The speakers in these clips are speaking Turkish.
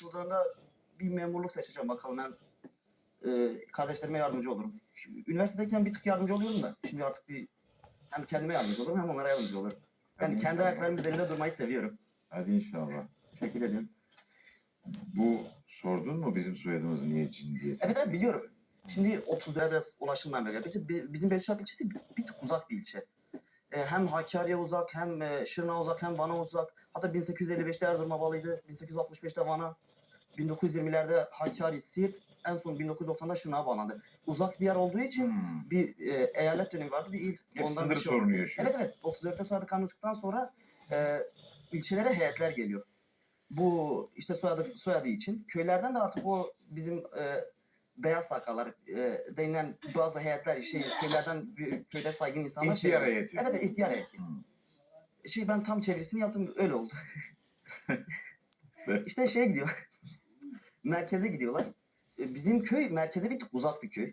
Şuradan bir memurluk seçeceğim bakalım hem e, kardeşlerime yardımcı olurum. Şimdi, üniversitedeyken bir tık yardımcı oluyorum da şimdi artık bir hem kendime yardımcı olurum hem onlara yardımcı olurum. Yani Hadi kendi inşallah. ayaklarımın üzerinde durmayı seviyorum. Hadi inşallah. Teşekkür ediyorum. Bu sordun mu bizim soyadımız niye cin diye? Evet evet biliyorum. Şimdi 30 lira biraz ulaşılmayan bölge. Bizim- bi- Bizim Beylikdüzü ilçesi bir, bir tık uzak bir ilçe. E, hem Hakkari'ye uzak, hem e, Şırnak'a uzak, hem Van'a uzak. Hatta 1855'te Erzurum'a bağlıydı, 1865'te Van'a, 1920'lerde Hakkari, Siirt, en son 1990'da Şırnak'a bağlandı. Uzak bir yer olduğu için Hmm. bir e, eyalet dönemi vardı, bir il. Hep Ondan sınır şey oldu. sorunu yaşıyor. Evet evet, 34'te soyadı kanun çıktıktan sonra e, ilçelere heyetler geliyor. Bu işte soyadı, soyadı için. Köylerden de artık o bizim e, beyaz sakallar e, denilen bazı heyetler, şey köylerden köyde saygın insanlar. İhtiyar şey- heyeti. Evet, ihtiyar heyeti. Hmm. Şey ben tam çevirisini yaptım, öyle oldu. İşte şeye gidiyor. merkeze gidiyorlar. E, Bizim köy merkeze bir tık uzak bir köy.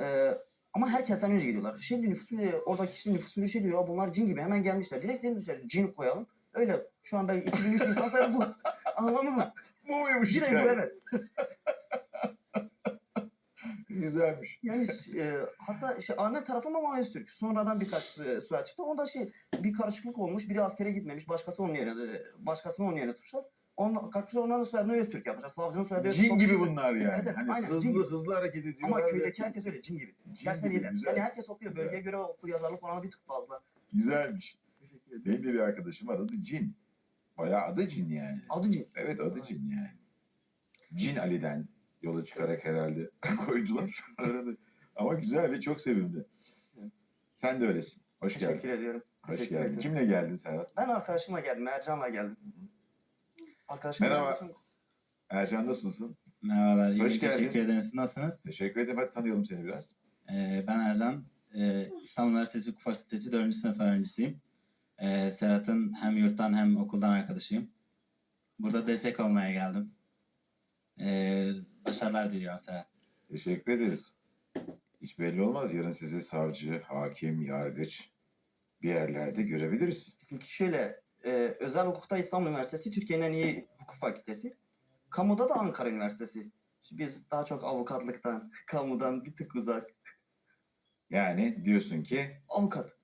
E, ama herkesten önce gidiyorlar. Şimdi nüfusuyla, oradaki kişinin nüfusuyla şey diyor, "Ya bunlar cin gibi hemen gelmişler. Direkt demişler, cin koyalım. Öyle. Şu anda 2003 insan sayısı bu. Anladın mı? Bu muymuş Direkt bu evet. Güzelmiş. Yani e, hatta işte anne tarafı Mamayüz Türk. Sonradan birkaç e, soyadı çıktı. Onda şey bir karışıklık olmuş. Biri askere gitmemiş. Başkası onun yerine, başkasını onun yerine tutmuşlar. Onun, kalkmışlar onların soyadını Öztürk yapmışlar. Savcının soyadı. Cin gibi bunlar yani. Evet, evet, hani aynen, hızlı cin hızlı hareket ediyorlar. Ama köydeki herkes öyle cin gibi. Cin Gerçekten gibi, iyiler. Yani herkes okuyor. Güzel. Bölgeye göre okur yazarlık oranı bir tık fazla. Güzelmiş. Teşekkür ederim. Benim de bir arkadaşım var adı Cin. Bayağı adı Cin yani. Adı cin. Evet adı Cin yani. Cin Ali'den yola çıkarak herhalde koydular. Aradı. Ama güzel ve çok sevimli. Sen de öylesin. Hoş geldin. Teşekkür ediyorum. Hoş Teşekkür geldin. ederim. Kimle geldin Serhat? Ben arkadaşıma geldim. Ercan'la geldim. Arkadaşım Merhaba. Ercan nasılsın? Merhabalar, iyi Hoş geldin. teşekkür ederim. Siz nasılsınız? Teşekkür ederim. Hadi tanıyalım seni biraz. Ee, ben Ercan, ee, İstanbul Üniversitesi Hukuk Fakültesi 4. sınıf öğrencisiyim. Ee, Serhat'ın hem yurttan hem okuldan arkadaşıyım. Burada destek olmaya geldim. Ee, başarılar diliyorum Serhat. Teşekkür ederiz. Hiç belli olmaz. Yarın sizi savcı, hakim, yargıç bir yerlerde görebiliriz. Bizimki şöyle, e, özel hukukta İstanbul Üniversitesi Türkiye'nin en iyi hukuk fakültesi. Kamuda da Ankara Üniversitesi. Şimdi Biz daha çok avukatlıktan, kamudan bir tık uzak. Yani diyorsun ki Avukat.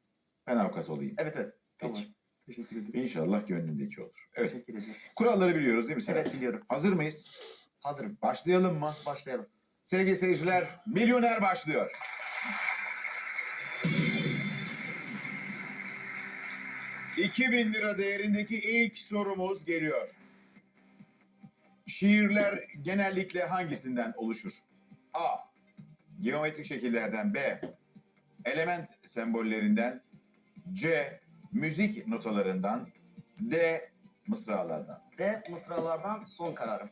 ben avukat olayım. Evet evet. Peki. Tamam. Teşekkür ederim. İnşallah gönlündeki olur. Evet. Teşekkür ederim. Kuralları biliyoruz değil mi Serhat? Evet biliyorum. Hazır mıyız? Hazırım. Başlayalım mı? Başlayalım. Sevgili seyirciler, Milyoner başlıyor. bin lira değerindeki ilk sorumuz geliyor. Şiirler genellikle hangisinden oluşur? A. Geometrik şekillerden B. Element sembollerinden C. Müzik notalarından D. Mısralardan. D. Mısralardan son kararım.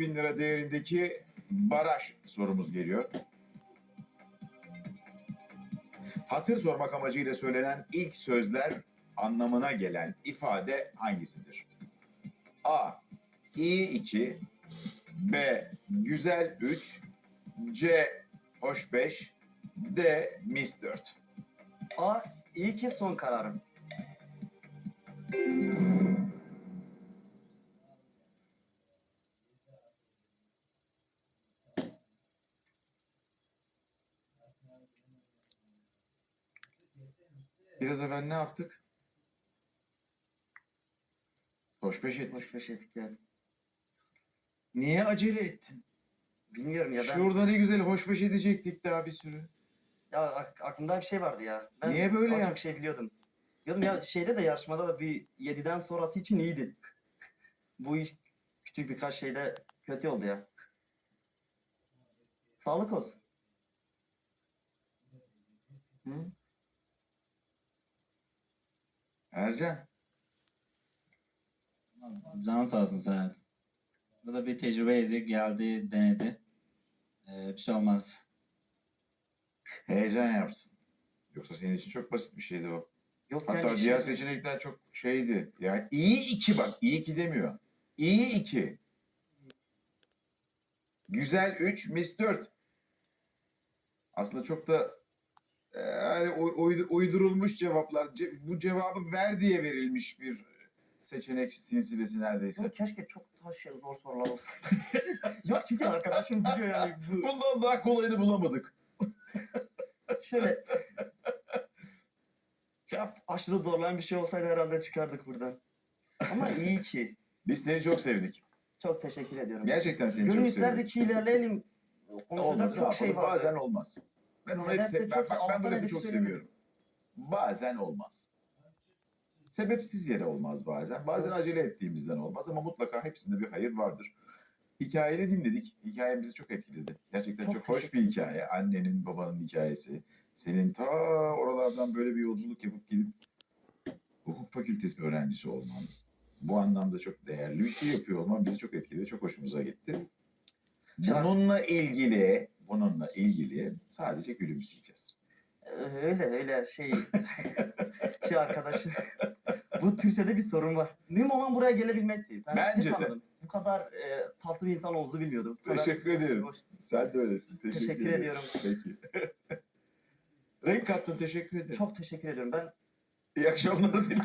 Bin lira değerindeki baraj sorumuz geliyor. Hatır sormak amacıyla söylenen ilk sözler anlamına gelen ifade hangisidir? A. İyi 2 B. Güzel 3 C. Hoş 5 D. Mis 4 A. İyi ki son kararım. Biraz evvel ne yaptık? Hoş beş ettik. Hoş beş ettik yani. Niye acele ettin? Bilmiyorum ya ben. Şurada ne güzel hoş beş edecektik daha bir sürü. Ya ak- aklımda bir şey vardı ya. Ben Niye böyle az ya? çok şey biliyordum. Diyordum ya şeyde de yarışmada da bir 7'den sonrası için iyiydi. Bu iş küçük birkaç şeyde kötü oldu ya. Sağlık olsun. Hı? Ercan. Can sağ olsun Serhat. Bu da bir tecrübeydi. Geldi, denedi. Ee, bir şey olmaz. Heyecan yapsın. Yoksa senin için çok basit bir şeydi o. Yok Hatta yani diğer şey- seçenekler çok şeydi. Yani iyi iki bak. iyi iki demiyor. İyi iki. Güzel üç, mis dört. Aslında çok da e, yani uydu- uydurulmuş cevaplar. Ce- bu cevabı ver diye verilmiş bir seçenek silsilesi neredeyse. Ya keşke çok daha şey zor sorular olsun. Yok çünkü arkadaşım biliyor yani bu Bundan daha kolayını bulamadık. Şöyle ya aşırı zorlayan bir şey olsaydı herhalde çıkardık buradan. Ama iyi ki. Biz seni çok sevdik. Çok teşekkür ediyorum. Gerçekten seni Gönül çok sevdik. ki ilerleyelim. Konuşacak çok şey var. Bazen olmaz. Ben onu hep Hedefte se- ben, bak, ben bu lafı çok seviyorum. Bazen olmaz. Sebepsiz yere olmaz bazen. Bazen acele ettiğimizden olmaz ama mutlaka hepsinde bir hayır vardır. Hikayeni dinledik. Hikayen bizi çok etkiledi. Gerçekten çok, Çok hoş bir hikaye. Annenin, babanın hikayesi. Senin ta oralardan böyle bir yolculuk yapıp gidip hukuk fakültesi öğrencisi olman. Bu anlamda çok değerli bir şey yapıyor olman bizi çok etkiledi. Çok hoşumuza gitti. Bununla ilgili, bununla ilgili sadece gülümseyeceğiz. Öyle öyle şey şey arkadaşım. Bu Türkçe'de bir sorun var. Mühim olan buraya gelebilmekti. Ben Bence de. tanıdım. Kadar e, tatlı bir insan olduğunuzu bilmiyordum. Bu kadar Teşekkür ederim. hoş- Sen de öylesin. Teşekkür, Teşekkür ediyorum. Peki. Renk kattın. Teşekkür ederim. Çok teşekkür ediyorum. Ben İyi akşamlar dilerim.